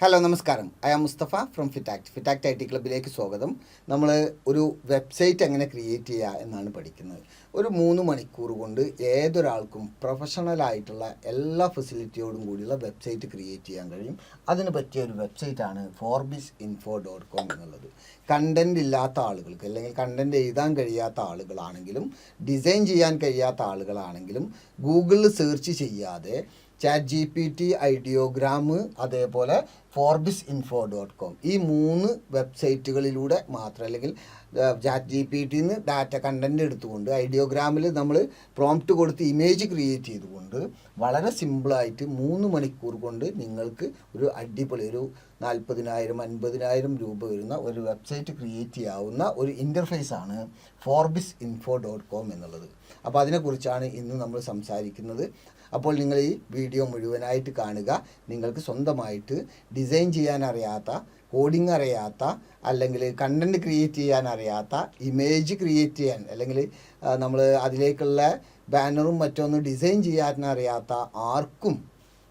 Hello നമസ്കാരം. I am Mustafa from Fitact Fitact I T ക്ലബിലേക്ക് സ്വാഗതം. നമ്മൾ ഒരു വെബ്സൈറ്റ് എങ്ങനെ ക്രിയേറ്റ് ചെയ്യുക എന്നാണ് പഠിക്കുന്നത്. ഒരു മൂന്ന് മണിക്കൂർ കൊണ്ട് ഏതൊരാൾക്കും പ്രൊഫഷണൽ ആയിട്ടുള്ള എല്ലാ ഫെസിലിറ്റിയോടും കൂടിയുള്ള വെബ്സൈറ്റ് ക്രിയേറ്റ് ചെയ്യാൻ കഴിയും. അതിന് പറ്റിയ ഒരു വെബ്സൈറ്റാണ് ഫോർബിസ് ഇൻഫോ ഡോട്ട് കോം എന്നുള്ളത്. കണ്ടന്റ് ഇല്ലാത്ത ആളുകൾക്ക് അല്ലെങ്കിൽ കണ്ടന്റ് എഴുതാൻ കഴിയാത്ത ആളുകളാണെങ്കിലും ഡിസൈൻ ചെയ്യാൻ കഴിയാത്ത ആളുകളാണെങ്കിലും ഗൂഗിളിൽ സെർച്ച് ചെയ്യാതെ chat G P T ideogram അതേപോലെ ഫോർബിസ് ഇൻഫോ ഡോട്ട് കോം ഈ മൂന്ന് വെബ്സൈറ്റുകളിലൂടെ മാത്രം അല്ലെങ്കിൽ ചാറ്റ് ജി പി ടിന്ന് ഡാറ്റ കണ്ടന്റ് എടുത്തുകൊണ്ട് ഐഡിയോഗ്രാമിൽ നമ്മൾ പ്രോംപ്റ്റ് കൊടുത്ത് ഇമേജ് ക്രിയേറ്റ് ചെയ്തുകൊണ്ട് വളരെ സിമ്പിളായിട്ട് മൂന്ന് മണിക്കൂർ കൊണ്ട് നിങ്ങൾക്ക് ഒരു അടിപൊളി ഒരു നാൽപ്പതിനായിരം അൻപതിനായിരം രൂപ വരുന്ന ഒരു വെബ്സൈറ്റ് ക്രിയേറ്റ് ചെയ്യാവുന്ന ഒരു ഇന്റർഫേസ് ആണ് ഫോർബിസ് ഇൻഫോ ഡോട്ട് കോം എന്നുള്ളത്. അപ്പോൾ അതിനെക്കുറിച്ചാണ് ഇന്ന് നമ്മൾ സംസാരിക്കുന്നത്. അപ്പോൾ നിങ്ങൾ ഈ വീഡിയോ മുഴുവനായിട്ട് കാണുക. നിങ്ങൾക്ക് സ്വന്തമായിട്ട് ഡിസൈൻ ചെയ്യാൻ അറിയാത്ത കോഡിംഗ് അറിയാത്ത അല്ലെങ്കിൽ കണ്ടന്റ് ക്രിയേറ്റ് ചെയ്യാൻ അറിയാത്ത ഇമേജ് ക്രിയേറ്റ് ചെയ്യാൻ അല്ലെങ്കിൽ നമ്മൾ അതിലേക്കുള്ള ബാനറും മറ്റൊന്നും ഡിസൈൻ ചെയ്യാൻ അറിയാത്ത ആർക്കും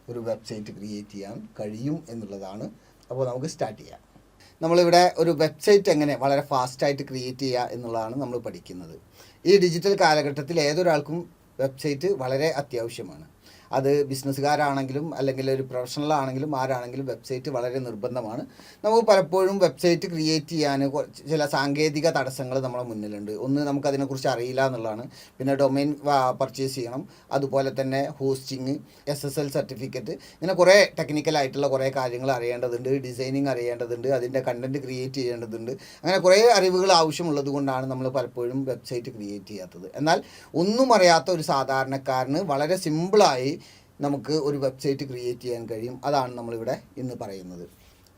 ഒരു വെബ്സൈറ്റ് ക്രിയേറ്റ് ചെയ്യാൻ കഴിയും എന്നുള്ളതാണ്. അപ്പോൾ നമുക്ക് സ്റ്റാർട്ട് ചെയ്യാം. നമ്മളിവിടെ ഒരു വെബ്സൈറ്റ് എങ്ങനെ വളരെ ഫാസ്റ്റായിട്ട് ക്രിയേറ്റ് ചെയ്യുക എന്നുള്ളതാണ് നമ്മൾ പഠിക്കുന്നത്. ഈ ഡിജിറ്റൽ കാലഘട്ടത്തിൽ ഏതൊരാൾക്കും വെബ്സൈറ്റ് വളരെ അത്യാവശ്യമാണ്. അത് ബിസിനസ്സുകാരാണെങ്കിലും അല്ലെങ്കിൽ ഒരു പ്രൊഫഷണൽ ആണെങ്കിലും ആരാണെങ്കിലും വെബ്സൈറ്റ് വളരെ നിർബന്ധമാണ്. നമുക്ക് പലപ്പോഴും വെബ്സൈറ്റ് ക്രിയേറ്റ് ചെയ്യാൻ ചില സാങ്കേതിക തടസ്സങ്ങൾ നമ്മുടെ മുന്നിലുണ്ട്. ഒന്ന് നമുക്കതിനെക്കുറിച്ച് അറിയില്ല എന്നുള്ളതാണ്. പിന്നെ ഡൊമൈൻ പർച്ചേസ് ചെയ്യണം. അതുപോലെ തന്നെ hosting S S L certificate ഇങ്ങനെ കുറേ ടെക്നിക്കലായിട്ടുള്ള കുറേ കാര്യങ്ങൾ അറിയേണ്ടതുണ്ട്. ഡിസൈനിങ് അറിയേണ്ടതുണ്ട്. അതിന്റെ കണ്ടന്റ് ക്രിയേറ്റ് ചെയ്യേണ്ടതുണ്ട്. അങ്ങനെ കുറേ അറിവുകൾ ആവശ്യമുള്ളത് കൊണ്ടാണ് നമ്മൾ പലപ്പോഴും വെബ്സൈറ്റ് ക്രിയേറ്റ് ചെയ്യാത്തത്. എന്നാൽ ഒന്നും അറിയാത്ത ഒരു സാധാരണക്കാരന് വളരെ സിമ്പിളായി നമുക്ക് ഒരു വെബ്സൈറ്റ് ക്രിയേറ്റ് ചെയ്യാൻ കഴിയും. അതാണ് നമ്മളിവിടെ ഇന്ന് പറയുന്നത്.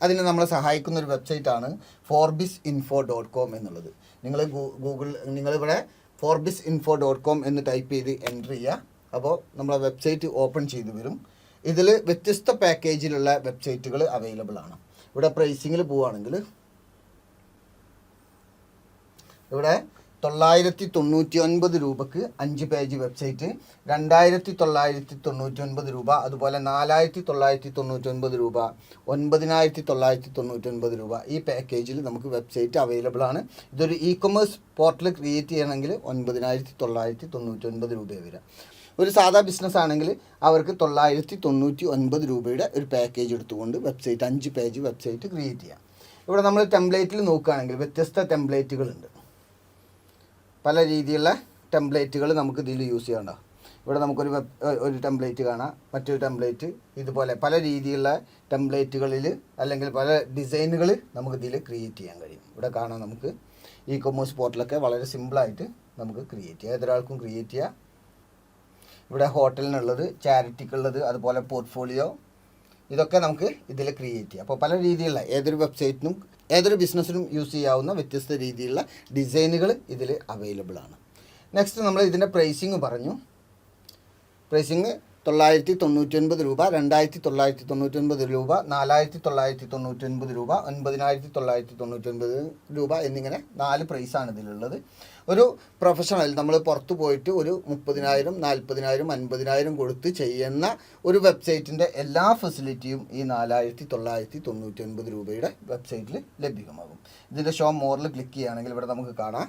അതിന് നമ്മളെ സഹായിക്കുന്ന ഒരു വെബ്സൈറ്റാണ് ഫോർബിസ് ഇൻഫോ ഡോട്ട് കോം എന്നുള്ളത്. നിങ്ങൾ ഗൂഗിൾ നിങ്ങളിവിടെ ഫോർബിസ് ഇൻഫോ ഡോട്ട് കോം എന്ന് ടൈപ്പ് ചെയ്ത് എന്റർ ചെയ്യുക. അപ്പോൾ നമ്മളെ വെബ്സൈറ്റ് ഓപ്പൺ ചെയ്തു വരും. ഇതിൽ വ്യത്യസ്ത പാക്കേജിലുള്ള വെബ്സൈറ്റുകൾ അവൈലബിൾ ആണ്. ഇവിടെ പ്രൈസിങ്ങിൽ പോവുകയാണെങ്കിൽ ഇവിടെ തൊള്ളായിരത്തി തൊണ്ണൂറ്റി ഒൻപത് രൂപക്ക് അഞ്ച് പേജ് വെബ്സൈറ്റ് രണ്ടായിരത്തി തൊള്ളായിരത്തി തൊണ്ണൂറ്റി ഒൻപത് രൂപ അതുപോലെ നാലായിരത്തി തൊള്ളായിരത്തി തൊണ്ണൂറ്റി ഒൻപത് രൂപ ഒൻപതിനായിരത്തി തൊള്ളായിരത്തി തൊണ്ണൂറ്റി ഒൻപത് രൂപ ഈ പാക്കേജിൽ നമുക്ക് വെബ്സൈറ്റ് അവൈലബിൾ ആണ്. ഇതൊരു ഇ കൊമേഴ്സ് പോർട്ടൽ ക്രിയേറ്റ് ചെയ്യണമെങ്കിൽ ഒൻപതിനായിരത്തി തൊള്ളായിരത്തി തൊണ്ണൂറ്റി ഒൻപത് രൂപയെ വരിക. ഒരു സാധാ ബിസിനസ് ആണെങ്കിൽ അവർക്ക് തൊള്ളായിരത്തി തൊണ്ണൂറ്റി ഒൻപത് രൂപയുടെ ഒരു പാക്കേജ് എടുത്തുകൊണ്ട് വെബ്സൈറ്റ് അഞ്ച് പേജ് വെബ്സൈറ്റ് ക്രിയേറ്റ് ചെയ്യാം. ഇവിടെ നമ്മൾ ടെംപ്ലേറ്റിൽ നോക്കുകയാണെങ്കിൽ വ്യത്യസ്ത ടെംപ്ലേറ്റുകളുണ്ട് പല രീതിയിലുള്ള ടെംപ്ലേറ്റുകൾ നമുക്ക് ഇതിൽ യൂസ് ചെയ്യണ്ട ഇവിടെ നമുക്കൊരു വെബ് ഒരു ടെംപ്ലേറ്റ് കാണാം. മറ്റൊരു ടെംപ്ലേറ്റ് ഇതുപോലെ പല രീതിയിലുള്ള ടെംപ്ലേറ്റുകളിൽ അല്ലെങ്കിൽ പല ഡിസൈനുകൾ നമുക്ക് ഇതിൽ ക്രിയേറ്റ് ചെയ്യാൻ കഴിയും. ഇവിടെ കാണാം നമുക്ക് ഇ കൊമേഴ്സ് പോർട്ടലൊക്കെ വളരെ സിമ്പിളായിട്ട് നമുക്ക് ക്രിയേറ്റ് ചെയ്യാം. ഏതൊരാൾക്കും ക്രിയേറ്റ് ചെയ്യാം. ഇവിടെ ഹോട്ടലിനുള്ളത് ചാരിറ്റിക്കുള്ളത് അതുപോലെ പോർട്ട്ഫോളിയോ ഇതൊക്കെ നമുക്ക് ഇതിൽ ക്രിയേറ്റ് ചെയ്യാം. അപ്പോൾ പല രീതിയിലുള്ള ഏതൊരു വെബ്സൈറ്റിനും ഏതൊരു ബിസിനസ്സിനും യൂസ് ചെയ്യാവുന്ന വ്യത്യസ്ത രീതിയിലുള്ള ഡിസൈനുകൾ ഇതിൽ അവൈലബിൾ ആണ്. നെക്സ്റ്റ് നമ്മൾ ഇതിന്റെ പ്രൈസിങ് പറഞ്ഞു. പ്രൈസിങ് തൊള്ളായിരത്തി തൊണ്ണൂറ്റി ഒൻപത് രൂപ രണ്ടായിരത്തി തൊള്ളായിരത്തി തൊണ്ണൂറ്റി ഒൻപത് രൂപ നാലായിരത്തി തൊള്ളായിരത്തി തൊണ്ണൂറ്റി ഒൻപത് രൂപ ഒൻപതിനായിരത്തി തൊള്ളായിരത്തി തൊണ്ണൂറ്റി ഒൻപത് രൂപ എന്നിങ്ങനെ നാല് പ്രൈസാണ് ഇതിലുള്ളത്. ഒരു പ്രൊഫഷണൽ നമ്മൾ പുറത്തു പോയിട്ട് ഒരു മുപ്പതിനായിരം നാൽപ്പതിനായിരം അൻപതിനായിരം കൊടുത്ത് ചെയ്യുന്ന ഒരു വെബ്സൈറ്റിന്റെ എല്ലാ ഫെസിലിറ്റിയും ഈ നാലായിരത്തി തൊള്ളായിരത്തി തൊണ്ണൂറ്റി ഒൻപത് രൂപയുടെ വെബ്സൈറ്റിൽ ലഭ്യമാകും ഇതിന്റെ ഷോ മോറിൽ ക്ലിക്ക് ചെയ്യുകയാണെങ്കിൽ ഇവിടെ നമുക്ക് കാണാം.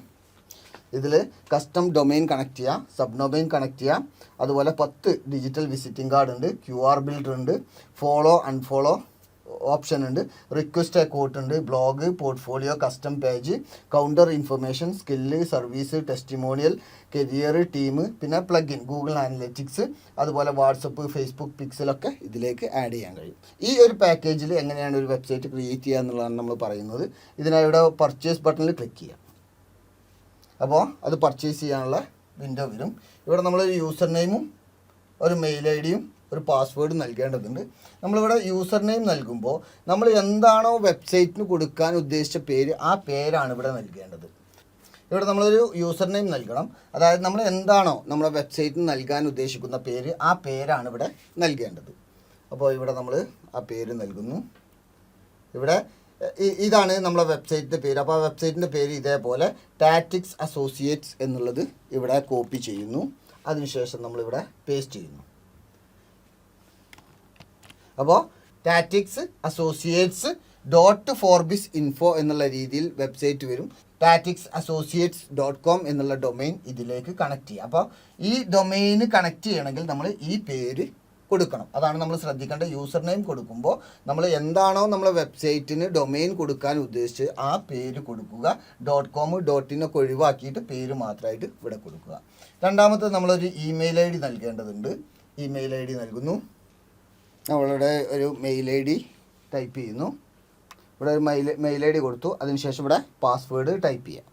ഇതിൽ കസ്റ്റം ഡൊമൈൻ കണക്ട് ചെയ്യാം സബ് ഡൊമൈൻ കണക്ട് ചെയ്യാം. അതുപോലെ പത്ത് ഡിജിറ്റൽ വിസിറ്റിംഗ് കാർഡ് ഉണ്ട് ക്യു ആർ ബിൽഡർ ഉണ്ട് ഫോളോ അൺഫോളോ ഓപ്ഷൻ ഉണ്ട് റിക്വസ്റ്റ് അക്കൗണ്ട് ഉണ്ട് blog portfolio custom page counter information skill service testimonial career team പിന്നെ പ്ലഗിൻ ഗൂഗിൾ അനലറ്റിക്സ് അതുപോലെ വാട്സപ്പ് ഫേസ്ബുക്ക് പിക്സലൊക്കെ ഇതിലേക്ക് ആഡ് ചെയ്യാൻ കഴിയും. ഈ ഒരു പാക്കേജിൽ എങ്ങനെയാണ് ഒരു വെബ്സൈറ്റ് ക്രിയേറ്റ് ചെയ്യുക എന്നുള്ളതാണ് നമ്മൾ പറയുന്നത്. ഇതിനായി ഇവിടെ പർച്ചേസ് ബട്ടണിൽ ക്ലിക്ക് ചെയ്യാം. അപ്പോൾ അത് പർച്ചേസ് ചെയ്യാനുള്ള വിൻഡോ വരും. ഇവിടെ നമ്മളൊരു യൂസർ നെയിമും ഒരു മെയിൽ ഐ ഡിയും ഒരു പാസ്വേഡും നൽകേണ്ടതുണ്ട്. നമ്മളിവിടെ യൂസർ നെയിം നൽകുമ്പോൾ നമ്മൾ എന്താണോ വെബ്സൈറ്റിന് കൊടുക്കാൻ ഉദ്ദേശിച്ച പേര് ആ പേരാണ് ഇവിടെ നൽകേണ്ടത്. ഇവിടെ നമ്മളൊരു യൂസർ നെയിം നൽകണം. അതായത് നമ്മൾ എന്താണോ നമ്മുടെ വെബ്സൈറ്റിന് നൽകാൻ ഉദ്ദേശിക്കുന്ന പേര് ആ പേരാണ് ഇവിടെ നൽകേണ്ടത്. അപ്പോൾ ഇവിടെ നമ്മൾ ആ പേര് നൽകുന്നു. ഇവിടെ ഇതാണ് നമ്മളെ വെബ്സൈറ്റിന്റെ പേര്. അപ്പോൾ ആ വെബ്സൈറ്റിന്റെ പേര് ഇതേപോലെ ടാറ്റിക്സ് അസോസിയേറ്റ്സ് എന്നുള്ളത് ഇവിടെ കോപ്പി ചെയ്യുന്നു. അതിനുശേഷം നമ്മളിവിടെ പേസ്റ്റ് ചെയ്യുന്നു. അപ്പോൾ Tatics associates dot Forbis info എന്നുള്ള രീതിയിൽ വെബ്സൈറ്റ് വരും. ടാറ്റിക്സ് അസോസിയേറ്റ്സ് ഡോട്ട് കോം എന്നുള്ള ഡൊമൈൻ ഇതിലേക്ക് കണക്ട് ചെയ്യുക അപ്പോൾ ഈ ഡൊമൈന് കണക്ട് ചെയ്യണമെങ്കിൽ നമ്മൾ ഈ പേര് കൊടുക്കണം. അതാണ് നമ്മൾ ശ്രദ്ധിക്കേണ്ട യൂസർ നെയിം കൊടുക്കുമ്പോൾ നമ്മൾ എന്താണോ നമ്മളെ വെബ്സൈറ്റിന് ഡൊമൈൻ കൊടുക്കാൻ ഉദ്ദേശിച്ച് ആ പേര് കൊടുക്കുക. ഡോട്ട് കോം ഡോട്ട് ഇനൊക്കെ ഒഴിവാക്കിയിട്ട് പേര് മാത്രമായിട്ട് ഇവിടെ കൊടുക്കുക. രണ്ടാമത്തെ നമ്മളൊരു ഇമെയിൽ ഐ ഡി നൽകേണ്ടതുണ്ട്. ഇമെയിൽ ഐ ഡി നൽകുന്നു. നമ്മളുടെ ഒരു മെയിൽ ഐ ഡി ടൈപ്പ് ചെയ്യുന്നു. ഇവിടെ ഒരു മെയിൽ മെയിൽ ഐ ഡി കൊടുത്തു. അതിനുശേഷം ഇവിടെ പാസ്വേഡ് ടൈപ്പ് ചെയ്യാം.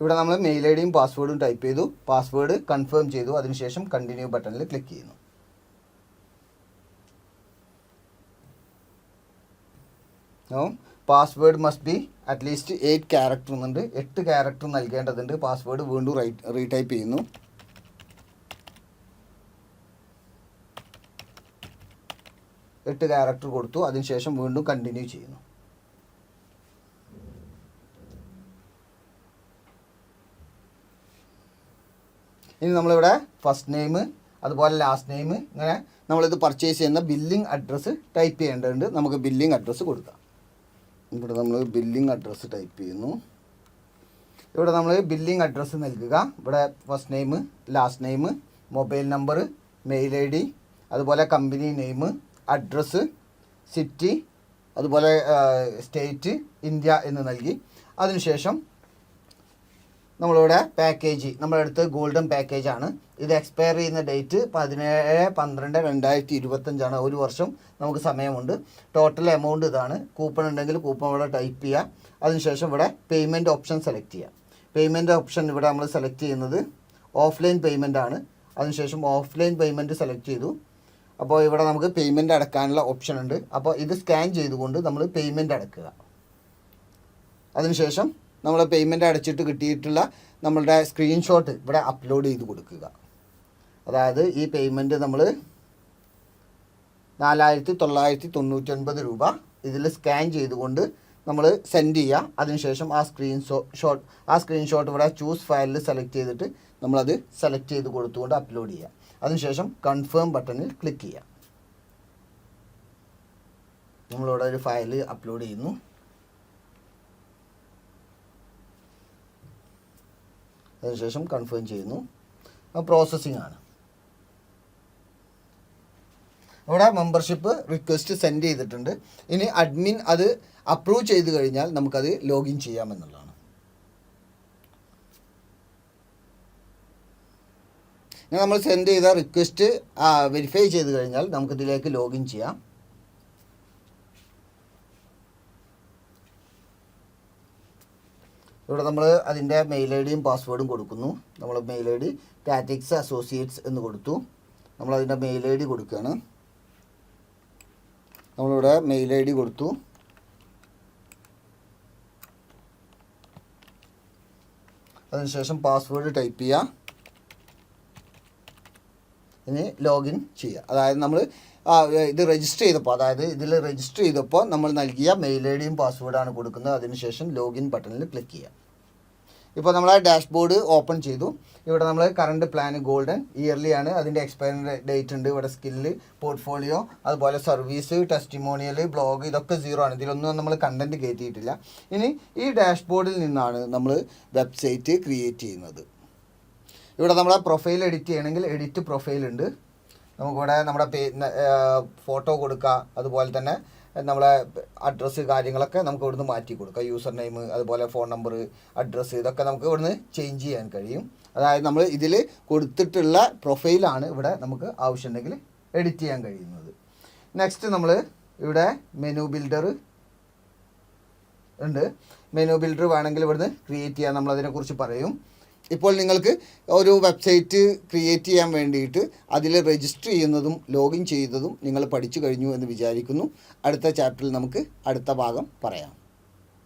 ഇവിടെ നമ്മൾ മെയിൽ ഐ ഡിയും പാസ്വേഡും ടൈപ്പ് ചെയ്തു. പാസ്വേഡ് കൺഫേം ചെയ്തു. അതിനുശേഷം കണ്ടിന്യൂ ബട്ടണിൽ ക്ലിക്ക് ചെയ്യുന്നു. Password must be at least eight character എന്നുണ്ട്. എട്ട് ക്യാരക്ടർ നൽകേണ്ടതുണ്ട്. പാസ്വേഡ് വീണ്ടും റൈറ്റ് റീടൈപ്പ് ചെയ്യുന്നു. എട്ട് ക്യാരക്ടർ കൊടുത്തു. അതിനുശേഷം വീണ്ടും കണ്ടിന്യൂ ചെയ്യുന്നു. ഇനി നമ്മളിവിടെ ഫസ്റ്റ് നെയിം അതുപോലെ ലാസ്റ്റ് നെയിം ഇങ്ങനെ നമ്മളിത് പർച്ചേസ് ചെയ്യുന്ന ബില്ലിംഗ് അഡ്രസ്സ് ടൈപ്പ് ചെയ്യേണ്ടതുണ്ട്. നമുക്ക് ബില്ലിംഗ് അഡ്രസ്സ് കൊടുക്കാം. ഇവിടെ നമ്മൾ ബില്ലിംഗ് അഡ്രസ്സ് ടൈപ്പ് ചെയ്യുന്നു. ഇവിടെ നമ്മൾ ബില്ലിംഗ് അഡ്രസ്സ് നൽകുക. ഇവിടെ first name last name mobile number mail I D അതുപോലെ കമ്പനി നെയിം അഡ്രസ്സ് സിറ്റി അതുപോലെ സ്റ്റേറ്റ് ഇന്ത്യ എന്ന് നൽകി. അതിനുശേഷം നമ്മളിവിടെ പാക്കേജ് നമ്മളെടുത്ത് ഗോൾഡൻ പാക്കേജ് ആണ്. ഇത് എക്സ്പയർ ചെയ്യുന്ന ഡേറ്റ് പതിനേഴ് പന്ത്രണ്ട് രണ്ടായിരത്തി ഇരുപത്തഞ്ചാണ് ഒരു വർഷം നമുക്ക് സമയമുണ്ട്. ടോട്ടൽ എമൗണ്ട് ഇതാണ്. കൂപ്പൺ ഉണ്ടെങ്കിൽ കൂപ്പൺ ഇവിടെ ടൈപ്പ് ചെയ്യുക അതിനുശേഷം ഇവിടെ പേയ്മെന്റ് ഓപ്ഷൻ സെലക്ട് ചെയ്യുക പേയ്മെന്റ് ഓപ്ഷൻ ഇവിടെ നമ്മൾ സെലക്ട് ചെയ്യുന്നത് ഓഫ്ലൈൻ പേയ്മെന്റ് ആണ്. അതിനുശേഷം ഓഫ്ലൈൻ പേയ്മെന്റ് സെലക്ട് ചെയ്തു. അപ്പോൾ ഇവിടെ നമുക്ക് പേയ്മെന്റ് അടക്കാനുള്ള ഓപ്ഷൻ ഉണ്ട്. അപ്പോൾ ഇത് സ്കാൻ ചെയ്തുകൊണ്ട് നമ്മൾ പേയ്മെന്റ് അടക്കുക. അതിനുശേഷം നമ്മൾ പേയ്മെന്റ് അടച്ചിട്ട് കിട്ടിയിട്ടുള്ള നമ്മളുടെ സ്ക്രീൻഷോട്ട് ഇവിടെ അപ്ലോഡ് ചെയ്ത് കൊടുക്കുക. അതായത് ഈ പേയ്മെന്റ് നമ്മൾ നാലായിരത്തി തൊള്ളായിരത്തി തൊണ്ണൂറ്റൊൻപത് രൂപ ഇതിൽ സ്കാൻ ചെയ്തുകൊണ്ട് നമ്മൾ സെൻഡ് ചെയ്യുക. അതിനുശേഷം ആ സ്ക്രീൻ ഷോട്ട് ആ സ്ക്രീൻഷോട്ട് ഇവിടെ ചൂസ് ഫയലിൽ സെലക്ട് ചെയ്തിട്ട് നമ്മളത് സെലക്ട് ചെയ്ത് കൊടുത്തുകൊണ്ട് അപ്ലോഡ് ചെയ്യുക. അതിനുശേഷം കൺഫേം ബട്ടണിൽ ക്ലിക്ക് ചെയ്യുക. നമ്മളിവിടെ ഒരു ഫയൽ അപ്ലോഡ് ചെയ്യുന്നു. അതിനുശേഷം കൺഫേം ചെയ്യുന്നു. പ്രോസസ്സിംഗ് ആണ്. ഇവിടെ മെമ്പർഷിപ്പ് റിക്വസ്റ്റ് സെൻഡ് ചെയ്തിട്ടുണ്ട്. ഇനി അഡ്മിൻ അത് അപ്രൂവ് ചെയ്ത് കഴിഞ്ഞാൽ നമുക്കത് ലോഗിൻ ചെയ്യാമെന്നുള്ളതാണ്. നമ്മൾ സെൻഡ് ചെയ്ത റിക്വസ്റ്റ് വെരിഫൈ ചെയ്ത് കഴിഞ്ഞാൽ നമുക്കിതിലേക്ക് ലോഗിൻ ചെയ്യാം. ഇവിടെ നമ്മൾ അതിന്റെ മെയിൽ ഐ ഡിയും പാസ്വേഡും കൊടുക്കുന്നു. നമ്മൾ mail I D Tatics associates എന്ന് കൊടുത്തു. നമ്മൾ അതിന്റെ മെയിൽ ഐ ഡി കൊടുക്കുകയാണ്. നമ്മളിവിടെ മെയിൽ ഐ ഡി കൊടുത്തു. അതിനുശേഷം പാസ്വേഡ് ടൈപ്പ് ചെയ്യുക ഇനി ലോഗിൻ ചെയ്യുക. അതായത് നമ്മൾ ഇത് രജിസ്റ്റർ ചെയ്തപ്പോൾ അതായത് ഇതിൽ രജിസ്റ്റർ ചെയ്തപ്പോൾ നമ്മൾ നൽകിയ മെയിൽ ഐ ഡിയും പാസ്വേഡാണ് കൊടുക്കുന്നത്. അതിനുശേഷം ലോഗിൻ ബട്ടണിൽ ക്ലിക്ക് ചെയ്യുക. ഇപ്പോൾ നമ്മൾ ആ ഡാഷ്ബോർഡ് ഓപ്പൺ ചെയ്തു. ഇവിടെ നമ്മൾ കറണ്ട് പ്ലാൻ ഗോൾഡൻ ഇയർലി ആണ്. അതിന്റെ എക്സ്പയറി ഡേറ്റ് ഉണ്ട്. ഇവിടെ സ്കില്ല് പോർട്ട്ഫോളിയോ അതുപോലെ സർവീസ് ടെസ്റ്റിമോണിയൽ ബ്ലോഗ് ഇതൊക്കെ സീറോ ആണ്. ഇതിലൊന്നും നമ്മൾ കണ്ടന്റ് കയറ്റിയിട്ടില്ല ഇനി ഈ ഡാഷ്ബോർഡിൽ നിന്നാണ് നമ്മൾ വെബ്സൈറ്റ് ക്രിയേറ്റ് ചെയ്യുന്നത്. ഇവിടെ നമ്മളെ പ്രൊഫൈൽ എഡിറ്റ് ചെയ്യണമെങ്കിൽ എഡിറ്റ് പ്രൊഫൈൽ ഉണ്ട്. നമുക്കിവിടെ നമ്മുടെ പേ ഫോട്ടോ കൊടുക്കുക. അതുപോലെ തന്നെ നമ്മളെ അഡ്രസ്സ് കാര്യങ്ങളൊക്കെ നമുക്ക് ഇവിടുന്ന് മാറ്റി കൊടുക്കാം യൂസർ നെയിം അതുപോലെ ഫോൺ നമ്പർ അഡ്രസ്സ് ഇതൊക്കെ നമുക്ക് ഇവിടുന്ന് ചേഞ്ച് ചെയ്യാൻ കഴിയും. അതായത് നമ്മൾ ഇതിൽ കൊടുത്തിട്ടുള്ള പ്രൊഫൈലാണ് ഇവിടെ നമുക്ക് ആവശ്യമുണ്ടെങ്കിൽ എഡിറ്റ് ചെയ്യാൻ കഴിയുന്നത്. നെക്സ്റ്റ് നമ്മൾ ഇവിടെ മെനു ബിൽഡർ ഉണ്ട്. മെനു ബിൽഡർ വേണമെങ്കിൽ ഇവിടുന്ന് ക്രിയേറ്റ് ചെയ്യാൻ നമ്മൾ അതിനെക്കുറിച്ച് പറയും. ഇപ്പോൾ നിങ്ങൾക്ക് ഒരു വെബ്സൈറ്റ് ക്രിയേറ്റ് ചെയ്യാൻ വേണ്ടിയിട്ട് അതിൽ രജിസ്റ്റർ ചെയ്യുന്നതും ലോഗിൻ ചെയ്യുന്നതും നിങ്ങൾ പഠിച്ചു കഴിഞ്ഞു എന്ന് വിചാരിക്കുന്നു. അടുത്ത ചാപ്റ്ററിൽ നമുക്ക് അടുത്ത ഭാഗം പറയാം.